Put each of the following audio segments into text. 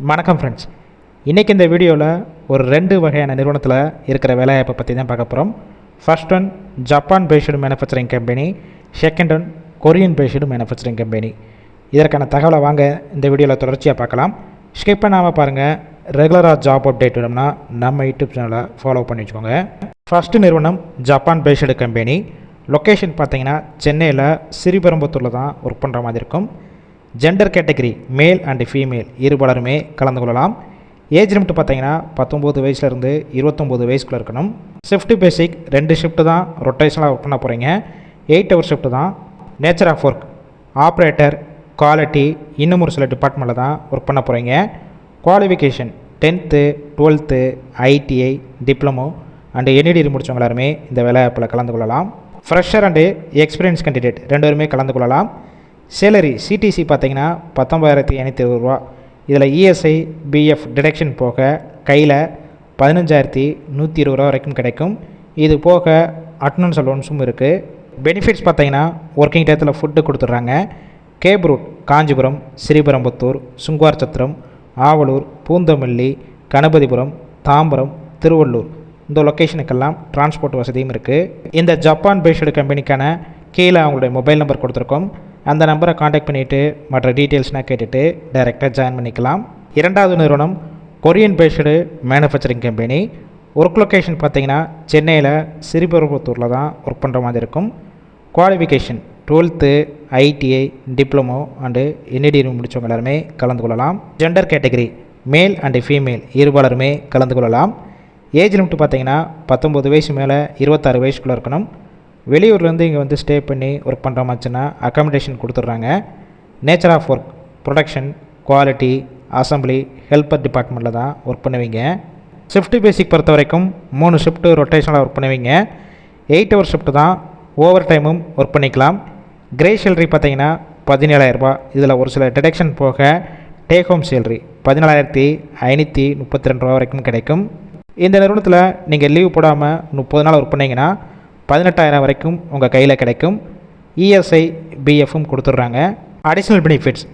வணக்கம் ஃப்ரெண்ட்ஸ் இன்றைக்கி இந்த வீடியோவில் ஒரு ரெண்டு வகையான நிறுவனத்தில் இருக்கிற வேலைவாய்ப்பை பற்றி தான் பார்க்க போகிறோம் first one Japan based manufacturing company second one Korean based manufacturing company இதற்கான தகவலை வாங்க இந்த வீடியோவில் தொடர்ச்சியாக பார்க்கலாம். ஸ்கிப் பண்ணாமல் பாருங்கள் ரெகுலராக ஜாப் அப்டேட் வேணும்னா நம்ம யூடியூப் சேனலை ஃபாலோ பண்ணி வச்சுக்கோங்க. ஃபஸ்ட்டு நிறுவனம் ஜப்பான் பேஸ்டு கம்பெனி லொக்கேஷன் பார்த்தீங்கன்னா சென்னையில் சிறிபெரும்புத்தூரில் தான் ஒர்க் பண்ணுற மாதிரி இருக்கும். Gender category male and female இருபலருமே கலந்து கொள்ளலாம். ஏஜ் லிமிட் பார்த்தீங்கன்னா பத்தொம்போது வயசுலேருந்து இருபத்தொம்போது வயசுக்குள்ளே இருக்கணும். ஷிஃப்ட் பேசிக் ரெண்டு ஷிஃப்ட்டு தான் ரொட்டேஷனாக ஒர்க் பண்ண போகிறீங்க எயிட் ஹவர் ஷிஃப்ட்டு தான் nature of work operator quality இன்னும் ஒரு சில டிபார்ட்மெண்ட்டில் தான் ஒர்க் பண்ண போகிறீங்க qualification tenth twelfth ITI diploma and NET முடித்தவங்க எல்லாருமே இந்த வேலைவாய்ப்பில் கலந்து கொள்ளலாம். ஃப்ரெஷர் அண்டு எக்ஸ்பீரியன்ஸ் கேண்டிடேட் ரெண்டு பேருமே கலந்து கொள்ளலாம். சேலரி சிடிசி பார்த்தீங்கன்னா பத்தொம்பதாயிரத்தி ஐநூற்றி இருபது ரூபா. இதில் இஎஸ்ஐ பிஎஃப் டிடெக்ஷன் போக கையில் பதினஞ்சாயிரத்தி நூற்றி இருபது ரூபா வரைக்கும் கிடைக்கும். இது போக அட்டனன்ஸ் அலோன்ஸும் இருக்குது பெனிஃபிட்ஸ் பார்த்தீங்கன்னா ஒர்க்கிங் டயத்தில் ஃபுட்டு கொடுத்துட்றாங்க. Cab route Kanchipuram Sriperumbudur Sunguvarchatram Avalur Poonamallee Ganapathipuram Tambaram Tiruvallur. இந்த லொக்கேஷனுக்கெல்லாம் டிரான்ஸ்போர்ட் வசதியும் இருக்குது இந்த ஜப்பான் பேஸ்டு கம்பெனிக்கான கீழே அவங்களுடைய மொபைல் நம்பர் கொடுத்துருக்கோம். அந்த நம்பரை காண்டாக்ட் பண்ணிவிட்டு மற்ற டீட்டெயில்ஸ்னால் கேட்டுட்டு டைரெக்டாக ஜாயின் பண்ணிக்கலாம். இரண்டாவது நிறுவனம் Korean based manufacturing company work location பார்த்தீங்கன்னா சென்னையில் சிறுபெரும்புத்தூரில் தான் ஒர்க் பண்ணுற மாதிரி இருக்கும். Qualification twelfth ITI diploma and NET முடித்தவங்க எல்லாருமே கலந்து கொள்ளலாம். Gender category male and female இருபாலருமே கலந்து கொள்ளலாம். ஏஜ் லிமிட் பார்த்தீங்கன்னா பத்தொம்பது வயசு மேலே இருபத்தாறு வயசுக்குள்ளே இருக்கணும். வெளியூர்லேருந்து இங்கே வந்து ஸ்டே பண்ணி ஒர்க் பண்ணுற மாதிரினா அக்காமடேஷன் கொடுத்துட்றாங்க. Nature of work production quality assembly helper டிபார்ட்மெண்ட்டில் தான் ஒர்க் பண்ணுவீங்க. ஷிஃப்ட் பேசிக் பொறுத்த வரைக்கும் மூணு ஷிஃப்ட்டு ரொட்டேஷனலாக ஒர்க் பண்ணுவீங்க. எயிட் ஹவர் ஷிஃப்ட் தான் ஓவர் டைமும் ஒர்க் பண்ணிக்கலாம். கிரே சேலரி பார்த்தீங்கன்னா பதினேழாயிரரூபா இதில் ஒரு சில டிடக்ஷன் போக டேக் ஹோம் சேலரி பதினாலாயிரத்தி ஐநூற்றி முப்பத்தி ரெண்டு ரூபா வரைக்கும் கிடைக்கும். இந்த நிறுவனத்தில் நீங்கள் லீவ் போடாமல் முப்பது நாள் ஒர்க் பண்ணீங்கன்னா பதினெட்டாயிரம் வரைக்கும் உங்கள் கையில் கிடைக்கும். இஎஸ்ஐ பிஎஃப்பும் கொடுத்துட்றாங்க. அடிஷ்னல் பெனிஃபிட்ஸ்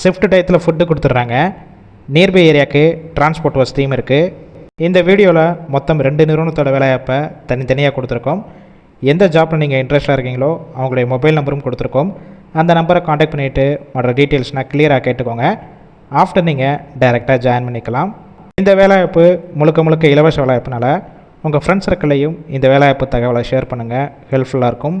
ஷிஃப்ட் டயத்தில் ஃபுட்டு கொடுத்துட்றாங்க. நியர்பை ஏரியாவுக்கு டிரான்ஸ்போர்ட் வசதியும் இருக்குது இந்த வீடியோவில் மொத்தம் ரெண்டு நிறுவனத்தோட வேலைவாய்ப்பை தனித்தனியாக கொடுத்துருக்கோம். எந்த ஜாப்பில் நீங்கள் இன்ட்ரெஸ்டாக இருக்கீங்களோ அவங்களுடைய மொபைல் நம்பரும் கொடுத்துருக்கோம். அந்த நம்பரை காண்டாக்ட் பண்ணிவிட்டு மற்ற டீட்டெயில்ஸ்னால் கிளியராக கேட்டுக்கோங்க. ஆஃப்டர் நீங்கள் டைரெக்டாக ஜாயின் பண்ணிக்கலாம். இந்த வேலைவாய்ப்பு முழுக்க முழுக்க இலவச வேலைவாய்ப்புனால உங்கள் ஃப்ரெண்ட்ஸ் சர்க்கிளையும் இந்த வேலைவாய்ப்பு தகவலை ஷேர் பண்ணுங்கள் ஹெல்ப்ஃபுல்லாக இருக்கும்.